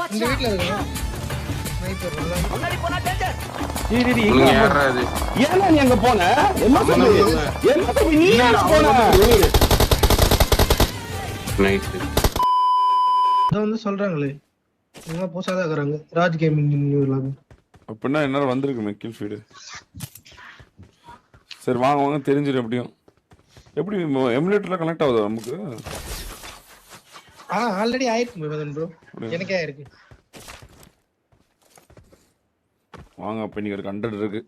இந்த! வீட்ல இருக்கா? ஸ்னைப்பர் எங்க இது? ஏன்னா நீ அங்க போன? என்ன சொல்லு என்ன தம்பி நீ ஏன் போன? வந்து சொல்றாங்களே. இருக்கிறாங்க. ராஜ் கேமிங் அப்படின்னா என்னால வந்திருக்குமே கில் ஃபீடு சரி வாங்க வாங்க தெரிஞ்சிடும் எப்படியும். எப்படி எமுலேட்டர்ல கனெக்ட் ஆகுதா நமக்கு? ஆ ஆல்ரெடி ஆயிருக்கு மதன் ப்ரோ எனக்கே வாங்க அப்ப இன்னைக்கு ஒரு ஹண்ட்ரட் இருக்கு.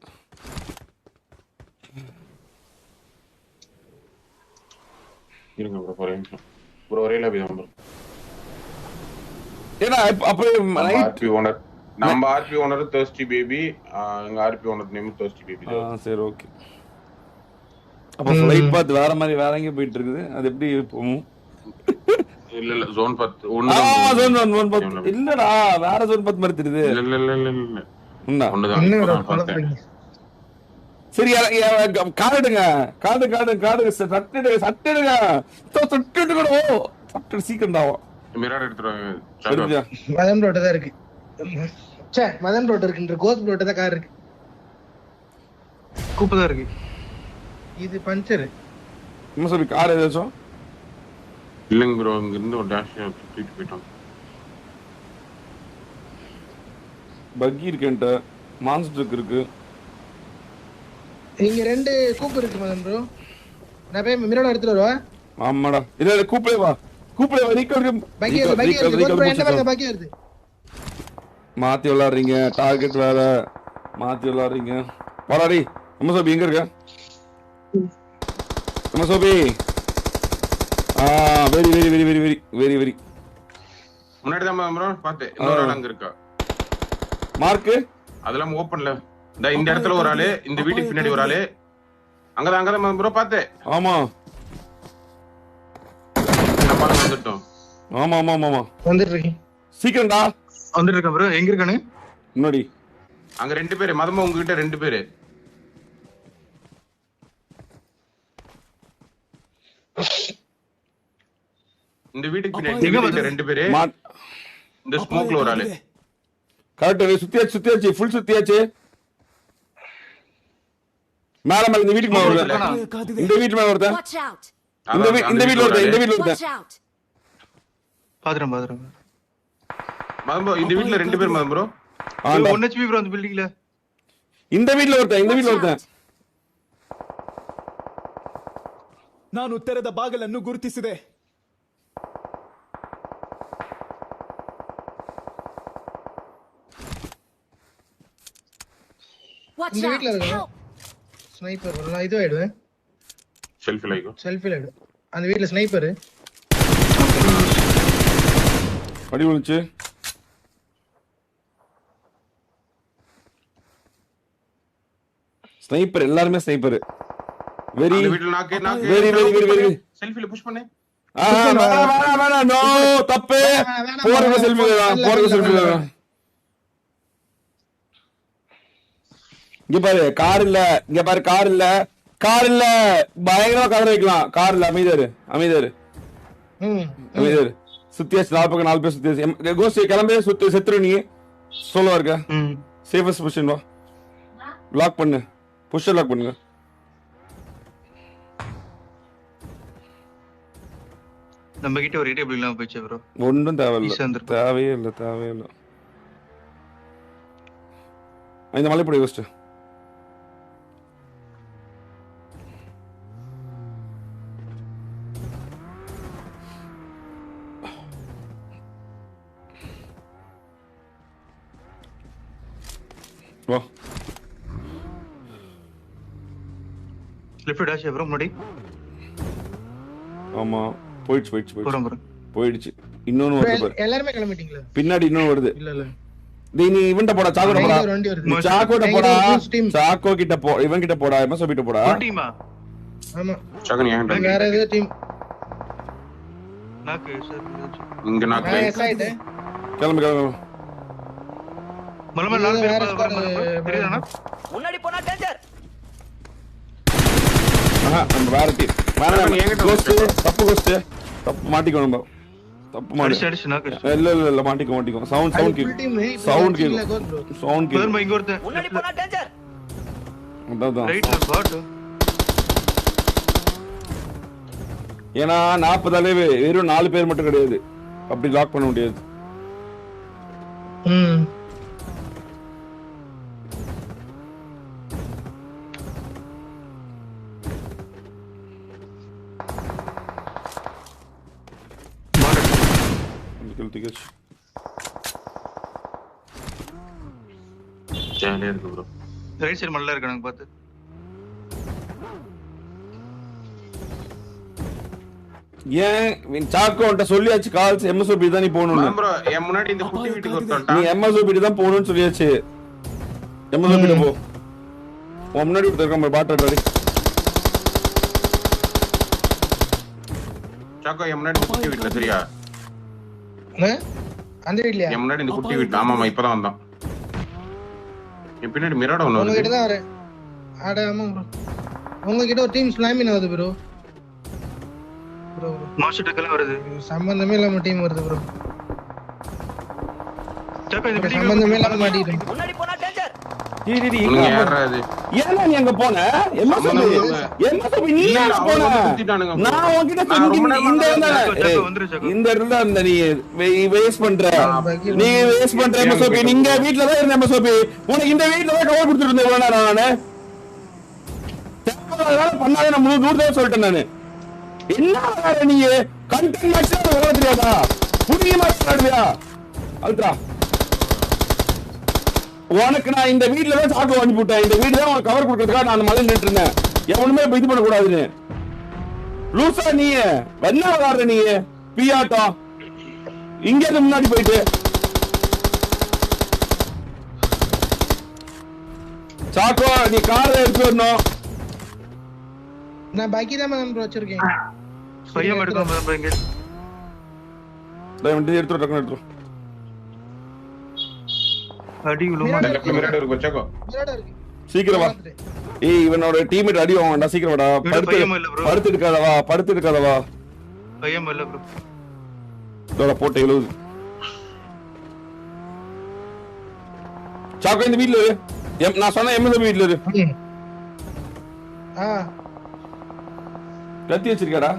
இருங்க ப்ரோ ஒரே நிமிஷம். ப்ரோ ஒரே லாபி தான் ப்ரோ ஏன்னா அப்ப நைட் ஆர்பி ஓனர் நம்ம ஆர்பி ஓனர் தேர்ஸ்டி பேபி எங்க RP owner name thirsty baby ஆ சரி ஓகே அப்ப ஃப்ளைட் பாத் வேற மாதிரி வேற எங்கேயும் போயிட்டு இருக்குது. அது எப்படி போகும்? இல்ல இல்ல ஜோன் பத்து ஆ ஒண்ணுதான் ஜோன் ஒன் ஒன் பத் இல்லடா வேற ஜோன் பத் மாதிரி தெரியுது. இல்ல இல்ல இல்ல இல்ல ஒண்ணுதான் சரி காடுங்க காடு காடு காடு சட்டெடுங்க. சட்டெடுங்க சட்டெடுக்கணும் சட்டெடு சீக்கிரம் தாவும் மிராட் எடுத்துருவாங்க எடுத்துட்டியா? மதன் ரோட்ட தான் இருக்கு. சே மதன் ரோட் இருக்குன்ற கோஸ் ரோட்ட தான் கார் இருக்கு. கூப்பு தான் இருக்கு. இது பஞ்சர். என்ன சொல்லி கார் ஏதாச்சும்? இல்லைங்க ப்ரோ இங்க இருந்து ஒரு டேஷ் தூக்கிட்டு போயிட்டோம். பக்கி இருக்குன்ட்ட மான்ஸ்டர் இருக்கு. இங்க ரெண்டு கூப்பு இருக்கு மதன் ப்ரோ நான் போய் மிரோட எடுத்துட்டு வருவா? ஆமாடா. இல்ல இல்ல கூப்பிடே வா. கூப்பிடே வா ரீகால் பக்கி வருது பக்கி வருது. என்ன பாருங்க பக்கி வருது? மாத்தி விளாடுறீங்க டார்கெட் வேற. மாத்தி விளாடுறீங்க போராடி நம்ம சோபி எங்க இருக்க? நம்ம சோபி. ஆ very very very very very very very. முன்னாடி தான் ப்ரோ பார்த்தேன் இன்னொரு ஆள் அங்க இருக்கா? மார்க்கு அதெல்லாம் ஓப்பன்ல இந்த இந்த இடத்துல ஒரு ஆளு இந்த வீட்டுக்கு பின்னாடி ஒரு ஆளு. அங்கதான் அங்கதான் ப்ரோ பார்த்தேன் ஆமா. நம்ம ஆளு வந்துட்டோம். ஆமா ஆமா ஆமா வந்துட்டு இருக்கேன் சீக்கிரம்டா. வந்துட்டு இருக்கேன் ப்ரோ எங்க இருக்கானு? முன்னாடி. அங்க ரெண்டு பேரு மதமா உங்ககிட்ட ரெண்டு பேரு. இந்த வீட்டுக்கு பின்னாடி இந்த வீட்டுக்கு ரெண்டு பேரு மா இந்த ஸ்மோக்ல ஒரு ஆளு கரெக்ட் சுத்தியாச்சு சுத்தியாச்சு ஃபுல் சுத்தியாச்சு மேல மேல இந்த வீட்டுக்கு மேல ஒருத்தன் இந்த வீட்டு மேல ஒருத்தன் Watch out! இந்த வீ- இந்த வீட்டுல ஒருத்தன் இந்த வீட்டுல Watch ஒருத்தன் out! பாத்துறேன் பாத்துறேன் மதம்போ இந்த வீட்டுல ரெண்டு பேர் மதம்போ ஆ, இந்தா. ஒன் ஹெச்பி ப்ரோ அந்த பில்டிங்ல இந்த வீட்டுல ஒருத்தன் இந்த Watch வீட்டுல ஒருத்தன் out! ನಾನು ತೆರೆದ ಬಾಗಿಲನ್ನು ಗುರುತಿಸಿದೆ இந்த! வீட்ல இருக்கா? Help! ஸ்னைப்பர் நான் இது ஆயிடுவேன் செல்ஃபி லைக்கும் செல்ஃபில் ஆயிடும் அந்த வீட்ல ஸ்னைப்பர் அடி விழுச்சு ஸ்னைப்பர் எல்லாருமே ஸ்னைப்பர் வெரி வீட்டுல நாக்கு நாக்கு Very, very, very, very. செல்ஃபில புஷ் பண்ணு. வேணாம் வேணாம் வேணாம் நோ தப்பு. வேணாம், செல்ஃபி போறதுக்கு செல்ஃபி இங்க பாரு கார் இல்ல. இங்க பாரு கார் இல்ல. கார் இல்ல. பயங்கரமா கவர் வைக்கலாம். கார் இல்ல. அமைதியாரு அமைதியாரு ம் அமைதியாரு சுத்தியாச்சு நாலு பக்கம் நாலு பேர் சுத்தியாச்சு கோஸ்ட் கிளம்பி. சுத்து செத்துரு நீ. சொல்லுவா இருக்க. ம். சேஃபஸ்ட் பொசிஷன் வா. லாக் பண்ணு. புஷ் லாக் பண்ணுங்க நம்ம கிட்ட ஒரு டேபிள் இல்லாம போயிடுச்சு ப்ரோ ஒன்றும் தேவையில்ல. தேவையே இல்லை தேவையே இல்லை. இந்த மலைப்படி ஃபஸ்ட்டு லெஃப்ட் டேஷ் ப்ரோ முன்னாடி. ஆமா போயிடுச்சு போயிடுச்சு போயிடுச்சு. போயிடுச்சு. இன்னொன்னு வருது பாரு. எல்லாருமே கிளம்பிட்டீங்களா? பின்னாடி இன்னொன்னு வருது. இல்ல இல்ல. நீ இவன்ட்ட போடா சாக்கோட போடா. நீ எங்க போடா. சாக்கோ கிட்ட போ இவன் கிட்ட போடா எமசோ கிட்ட போடா. டீமா ஆமா. சகன் ஏன் வேற ஏதோ டீம் நாக்கு சார். இங்க நான் நாக்கு கிளம்பு கிளம்பு. மலை மேல நாலு வேற பேர் squad, தெரியுதாண்ணா? ஆஹா நம்ம வேற டீம் வேற கோஸ்ட் தப்பு கோஸ்ட் தப்பு மாட்டிக்கோ நம்ம. தப்பு மாடு. அடிச்சு நாக்கு. இல்ல இல்ல இல்ல மாட்டிக்கோ மாட்டிக்கோ. சவுண்ட் சவுண்ட் இப்ப சவுண்ட் bro. சவுண்ட் அதான் அதான். ரைட்ல பாட்டு. ஏன்னா நாற்பது அளவு வெறும் நாலு பேர் மட்டும் கிடையாது. அப்படி லாக் பண்ண முடியாது. ம். இருக்கு ப்ரோ ரைட் சைடு மல்ல இருக்கானுங்க பாத்து ஏன்? சாக்கோ உன்ட்ட சொல்லியாச்சு கால்ஸ் எம்எஸ்ஓபி தான் நீ போகணும்னு. ப்ரோ என் முன்னாடி இந்த குட்டி வீட்டுக்கு நீ ஒருத்தன்ட்டான் எம்எஸ்ஓபி தான் போகணும்னு சொல்லியாச்சு. எம்எஸ்ஓபி போ. உன் முன்னாடி ஒருத்தர் இருக்கான் பாட்டு சாக்கோ என் முன்னாடி குட்டி வீட்டுல சரியா? அந்த வீட்லயா என் முன்னாடி இந்த குட்டி வீட்டுல ஆமாமா இப்பதான் வந்தான். என் பின்னாடி மிராட ஒண்ணு உங்ககிட்ட வருது. தான் வரேன். அட ஆமா ப்ரோ உங்ககிட்ட ஒரு டீம் ஸ்லாமின் ஆகுது ப்ரோ ப்ரோ மாஸ்டர் வருது. சம்பந்தமே இல்லாம டீம் வருது ப்ரோ சம்பந்தமே இல்லாம இது ஏன்னா நீ அங்க போன? நீ அங்க bro. நான் உன்கிட்ட இந்த. இந்த இடத்துல தான் இருந்த நீ. வேஸ்ட் பண்ற. நீ வேஸ்ட் பண்ற எம்எஸ்ஓபி. நீங்க வீட்ல தான் இருந்த எம்எஸ்ஓபி. உனக்கு இந்த வீட்ல தான் கவர் கொடுத்துட்டு இருந்தேன் இவ்வளவு நேரம் நானு. பண்ணாத நான் முழு தூரத்தை சொல்லிட்டேன் நானு. என்ன நீ? கண்டென்ட் மேட்ச் விளையாட தெரியாதா புதிய மேட்ச் விளையாடுவியா அல்ட்ரா உனக்கு நான் இந்த வீட்ல தான் சாக்கு வாங்கி போட்டேன். இந்த வீடு தான் உனக்கு கவர் கொடுக்கறதுக்காக நான் மலையில் நின்று இருந்தேன் எவனுமே இப்ப இது பண்ணக்கூடாதுன்னு. லூசா நீ என்ன விளையாடுற நீ பியாட்டம் இங்க இருந்து முன்னாடி போயிட்டு. சாக்கோ நீ காரை எடுத்து வரணும். நான் பாக்கி தான் ப்ரோ வச்சிருக்கேன். பையன் எடுத்து வர, டக்குனு எடுத்து வர. அடி விழுமா இந்த இருக்கு இருக்கு சீக்கிரம். வா ஏய் இவனோட டீம்மேட் அடி வாங்க வேண்டாம் சீக்கிரம் வாடா. படுத்து பையன் இல்ல bro. படுத்து படுத்து எடுக்காதவா பையன் இல்ல ப்ரோ இதோட போட்டு எழுது. சாக்கோ இந்த வீட்ல இரு. எம்- நான் சொன்ன எம்எல்ஏ வீட்ல இரு. ஆ. கத்தி வச்சிருக்காடா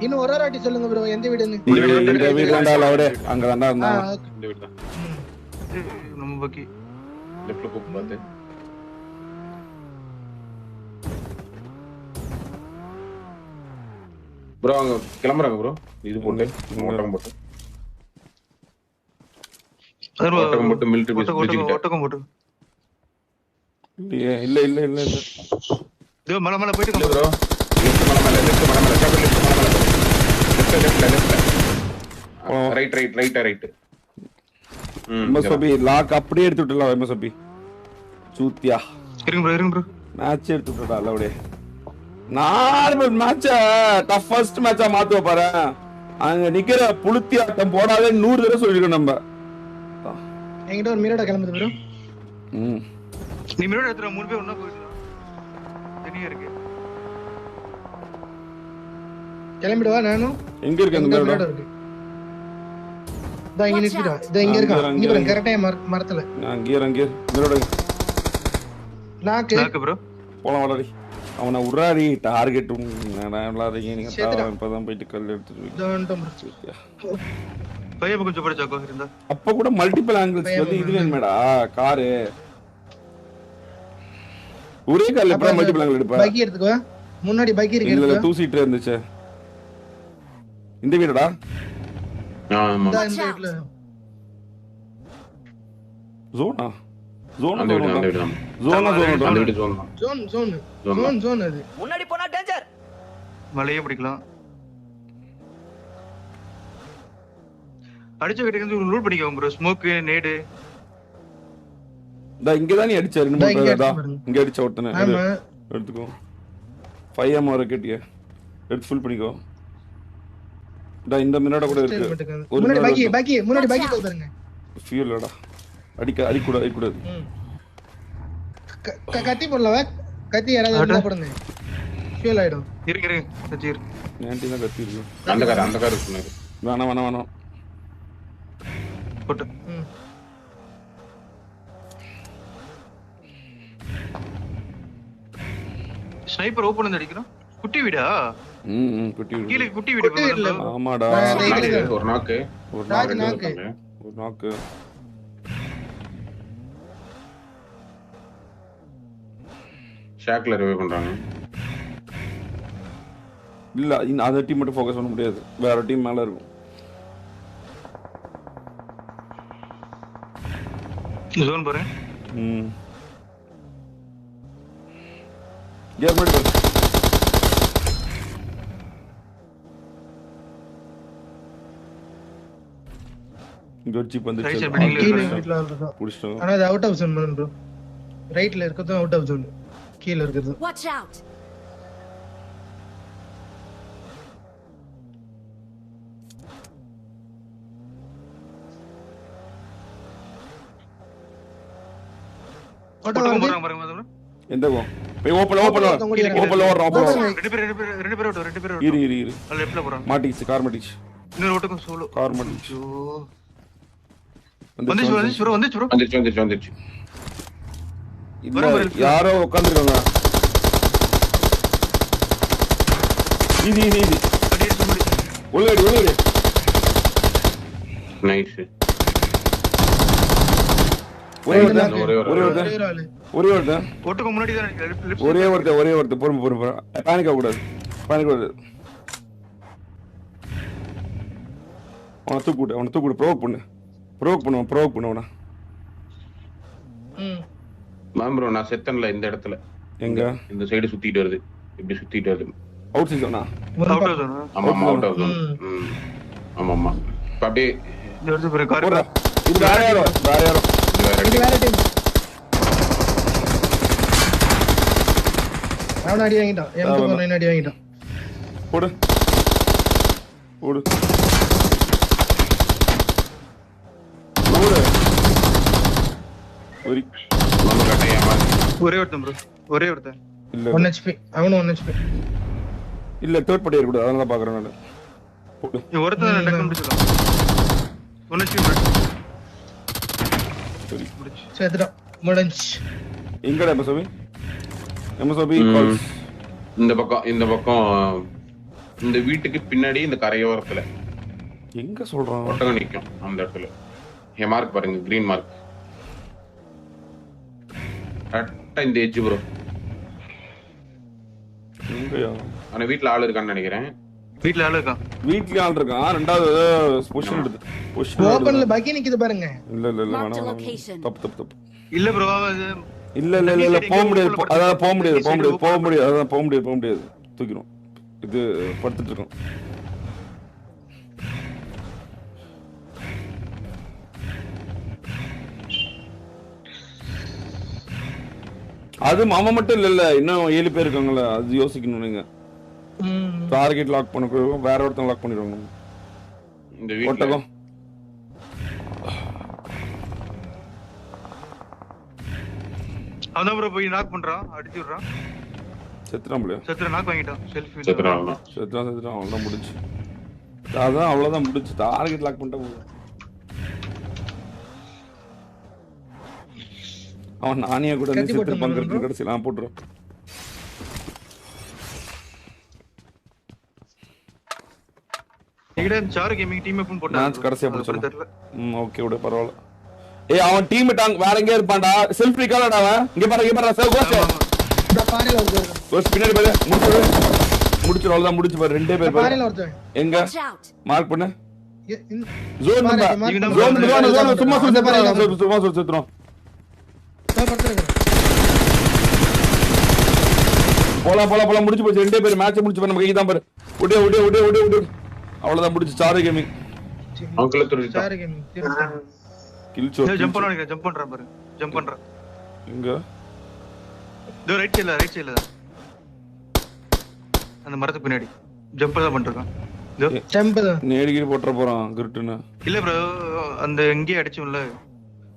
இன்னும் ஒரு வாட்டி சொல்லுங்க ப்ரோ எந்த வீடுன்னு. இந்த வீடு தான்டா அவடே அங்க இருந்தான் okay. இந்த வீடு தான். நம்ம பக்கி. லெஃப்ட்ல கூப்பிட்டு பார்த்து ப்ரோ அங்க கிளம்புறாங்க ப்ரோ இது போட்டு ஒட்டகம் போட்டு. ஒட்டகம் போட்டு மிலிட்டரி பேஸ் ஒட்டகம் ஒட்டகம் போட்டு. இல்ல இல்ல இல்ல இல்ல. இதோ மலை மலை போயிட்டு ப்ரோ லெஃப்ட் மலை மேல லெஃப்ட் மலை மேல சாப்பிட்டு லெஃப்ட் மலை மேல. லெஃப்ட் லெஃப்ட்ல ஓ. ரைட் ரைட் ரைட்டா ரைட் ம் எம்எஸ்ஓபி லாக் அப்படியே எடுத்து விட்டுலாம் எம்எஸ்ஓபி சூத்தியா இருங்க ப்ரோ இருங்க ப்ரோ மேட்ச் எடுத்து விட்டுடா அல்ல நார்மல் மேட்ச டஃபஸ்ட் மேட்சா மாத்துவ பாரு. அங்க நிக்கிற புளுத்தி ஆட்டம் போடாதே நூறு தடவை சொல்லிருக்கோம் நம்ம. என்கிட்ட ஒரு மீரோட கிளம்புது ப்ரோ ம். நீ மிரர் எடுத்துற மூணு பேர் ஒண்ணா போயிடலாம் தனியா இருக்கு. கிளம்பிடுவா நானும் எங்க இருக்கு அந்த மீரோட இருக்கு. இதோ இங்க நிறுத்திடுவா. இதோ இங்க இருக்கான் இங்க பாருங்க கரெக்டா மரத்துல. அங்கேயே அங்கேயே மிரோட. நாக்கு நாக்கு ப்ரோ போலாம் வளரி அவனை உராடி டார்கெட் விளாடுறீங்க? நீங்க சேர்த்துடா. தாவ- இப்பதான் போயிட்டு கல் எடுத்துட்டு இதோ வந்துட்டோம் bro. பையன் கொஞ்சம் போட சாக்கோ இருந்தா. அப்ப கூட மல்டிபிள் ஆங்கிள்ஸ் வந்து இதுல என்னடா காரு. ஒரே கார்ல எப்ப மல்டிபிள் ஆங்கிள் எடுப்ப? பைக்கி எடுத்துக்கோ. முன்னாடி பைக்கி இருக்கு. டூ சீட்டர் இருந்துச்சு. இந்த வீடடா? ஆமா. ஜோனா ஜோனா அந்த வீடு அந்த வீடு தான். ஜோனா அந்த ஜோனா வீடு சொல்லலாம் zone zone Zone zone zone அது. மலையே பிடிக்கலாம். அடிச்ச கிட்ட ரூல் பண்ணிக்கோங்க ப்ரோ ஸ்மோக்கு நேடு இந்த இங்க தான் நீ அடிச்ச. ரெண்டு மூணு இங்க அடிச்சு பாருங்க. இங்க அடிச்ச ஒருத்தனை ஆமா எடுத்துக்கோ. ஃபைவ் எம் வர கேட்டிய. எடுத்து ஃபுல் பண்ணிக்கோ. இந்த இந்த மின்னோட கூட இருக்கு. முன்னாடி பைக்கி இருக்கு. பைக்கி முன்னாடி பைக்கி போய் பாருங்க ஃபியூலடா அடிக்க அடிக்கூடாது அடிக்கூடாது. ம். க- க- கத்தி போடல கத்தி யாராவது இருந்தா போடுங்க. ஃபியூல் ஆயிடும். இருங்க இருங்க சச்சி இரு ஆன்டி தான் கத்தி இருக்கு. அந்த கார் அந்த கார் சொன்னாரு வேணாம் வேணாம் வேணாம். போட்டு. ஸ்னைப்பர் ஓபன் வந்து அடிக்கிறோம். குட்டி வீடா? ம் ம், குட்டி. கீழே குட்டி வீடு bro. ஆமாடா. ஒரு நாக்கு. ஒரு நாக்கு. ஒரு நாக்கு. ஷாக்ல ரிவே பண்றாங்க. இல்ல இந்த- அந்த டீம் மட்டும் ஃபோக்கஸ் பண்ண முடியாது. வேற டீம் மேல இருக்கும். ஜோன் பாருங்க ம். கேர் பண்ணி இங்க ஒரு ஜீப் புடிச்சிட்டோம். ஆனா அது அவுட் ஆஃப் ஜோன் ப்ரோ ரைட்ல இருக்கிறதும் அவுட் ஆஃப் ஜோன் கீழே இருக்கிறது. பாருங்க பாருங்க. எந்த கோ போய் ஒருத்தன் ஓடிடுறான். ஓப்பன்ல ஓடுறோம் ஓப்பன்ல. ரெண்டு பேர் ரெண்டு பேர் ரெண்டு பேர் ரெண்டு பேர் இரு இரு இரு. அது லெஃப்ட்ல போறாங்க. மாட்டிக்கிச்சு கார் மாட்டிக்கிச்சு இன்னொரு ஓட்டுக்கும் சோலோ கார் மாட்டிக்கிச்சு ஐயோ. வந்துச்சு, வந்துச்சு ப்ரோ வந்துச்சு ப்ரோ. யாரோ உட்காந்துருக்காங்க இது உள்ளடி உள்ளடி. நைஸ் ஒரே ஒருத்தன். ஒரே ஒரு ஒரே ஒரே ஒருத்தன் ஒரு ஒருத்தன். ஓட்டுக்கு முன்னாடி தான் ஒரே ஒருத்தன் ஒரே ஒருத்தன். பொறுமை பொறுமை பேனிக் ஆகக்கூடாது. பேனிக் கூடாது அவனை தூக்கு விட்டு அவனை தூக்கு விட்டு ப்ரோக் பண்ணு. ப்ரோக் பண்ணுவான் ப்ரோக் பண்ணுவானா ம். மேம் ப்ரோ நான் செத்தன்ல இந்த இடத்துல. எங்க? இந்த சைடு சுத்திட்டு வருது. இப்படி சுத்திட்டு வருது. அவுட் சைட் ஒரு அவுட். ஆஃப் ஜோன் ஆமா ஆமா அவுட் ஆஃப் ஜோன். ஆமா ஆமா. இப்ப அப்படியே இந்த இடத்துல பாருங்க கார் இது வேற யாரோ? வேற யாரோ? இது வேற டீம் அவன் அடி வாங்கிட்டான். எம் டூ நைன் அடி வாங்கிட்டான். போடு. போடு. ஒரு நம்ம ஒருத்தன் ப்ரோ ஒரே ஒருத்தன். இல்ல ஒன் ஹெச்பி அவனும் ஒன் ஹெச்பி இல்ல தேர்ட் பார்ட்டி இருக்கக்கூடாது அதனால தான் பாக்குறேன் நான். நீ ஒருத்தன் டக்கு முடிச்சிடலாம் ஒன்னு சரி. முடிச்சு. சேர்த்துட்டான் முடிஞ்சு. எங்கடா எம் சோபி எம் சோபி. கால்ஸ் இந்த பக்கம் இந்த பக்கம் இந்த வீட்டுக்கு பின்னாடி இந்த கரையோரத்துல. எங்க சொல்றான்? ஒட்டகம் நிக்கும் அந்த இடத்துல. என் மார்க் பாருங்க கிரீன் மார்க் கரெக்டா இந்த எஜ்ஜு ப்ரோ ஆனா வீட்ல ஆள் இருக்கான்னு நினைக்கிறேன். வீட்ல ஆளு இருக்கான் வீட்லயே ஆள் இருக்கான் ரெண்டாவது பொசிஷன் எடுத்து பொசிஷன் ஓபன்ல பக்கி நிக்குது பாருங்க. இல்ல இல்ல இல்ல வேணாம். தப்பு தப்பு தப்பு. இல்ல ப்ரோ இல்ல இல்ல இல்ல இல்ல போக முடியாது. அதான் போக முடியாது போக முடியாது போக முடியாது அதான் போக முடியாது போக முடியாது. தூக்கிடும் இது படுத்துட்டு இருக்கோம். அது அவன் மட்டும் இல்ல இல்ல. இன்னும் ஏழு பேர் இருக்காங்கல்ல அது யோசிக்கணும் நீங்க. ம். டார்கெட் லாக் பண்ண வேற ஒருத்தன் லாக் பண்ணிடுவாங்க. இந்த ஒட்டகம். அவன் ப்ரோ போய் நாக் பண்றான் அடிச்சு விடுறான். செத்துறான் முடியும் செத்துற நாக் வாங்கிட்டான். செல்ஃபி செத்துறான் செத்துறான் அவ்வளோதான் முடிஞ்சு. அதான் அவ்வளோதான் முடிஞ்சு. டார்கெட் லாக் பண்ணிட்டா போதும். அவன் நானே கூட செத்து பங்கு. கடைசியில். நான் போட்டுருவேன் சாரு கேமிங் டீம் எப்பவும் போட்டான் நான் கடைசியா ம் ஓகே விட பரவாயில்ல. ஏய் அவன் டீம் டாங் வேற எங்கேயா இருப்பான்டா. செல்ஃப் ரிகார்டா அவன். இங்க பாரு இங்க பாரு சேவ் கோஸ் ஆமா, ஆமா. இந்த பாறையில ஒருத்தன் கோஸ் பின்னாடி பாரு முடிச்சு முடிச்சு அவ்வளவுதான் முடிச்சு பாரு. ரெண்டே பேர் பாரு. எங்க! மார்க் பண்ணு. ஜோன் பாரு, நம்பர் ஜோன் ஜோன் சும்மா செத்துறோம் சும்மா சொல்லி செத்துறோம். போலாம் போலாம் போலாம் முடிச்சு போச்சு. ரெண்டே பேர் மேட்ச் முடிச்சு நம்ம கைக்கு தான் பாரு. விடு விடு விடு விடு விடு. அவ்வளவுதான் முடிச்சு சாரு கேமிங் சரி. அங்கிள் துருட்டா சாரு கேமிங். கில் ஏய், ஜம்ப் சோ பண்ண ஜம்ப் பண்றான் பாரு. ஜம்ப் பண்றான் இங்க இதோ ரைட் சைடுல ரைட் சைடுல அந்த மரத்துக்கு பின்னாடி. ஜம்ப் தான் தான். நேடிகிரி போட்டுற போறான் கிருட்டுன்னு. இல்ல ப்ரோ அந்த எங்கேயே அடிச்சோம்ல.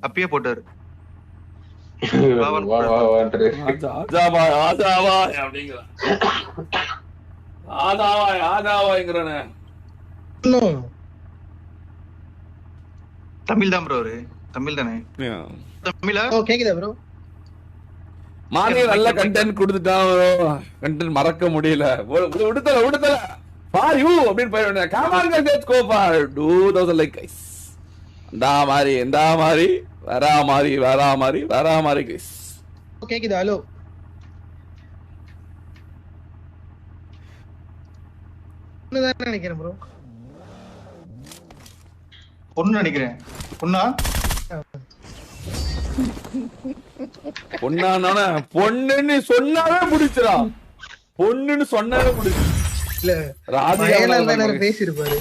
அப்பயே போட்டாரு. தமிழ் தான் ப்ரோ தமிழ் தானே? தமிழா? ஓ கேக்குதா ப்ரோ மாறி நல்ல கண்டென்ட் கொடுத்துட்டான் கண்டென்ட் மறக்க முடியல. விடுதல விடுதல. ஃபார் யூ அப்படின்னு போயிடுவேன் come on guys let's go for 2000 like guys இந்த மாதிரி இந்த மாதிரி. வரா மாதிரி வரா மாதிரி வரா மாதிரி கைஸ் கேக்குதா? ஹலோ. நினைக்கிறேன் ப்ரோ பொண்ணு நினைக்கிறேன். பொண்ணா? பொண்ணானோன பொண்ணுன்னு சொன்னாவே பிடிச்சிடா பொண்ணுன்னு சொன்னாவே பிடிச்சி இல்ல தானே பேசியிருப்பாரு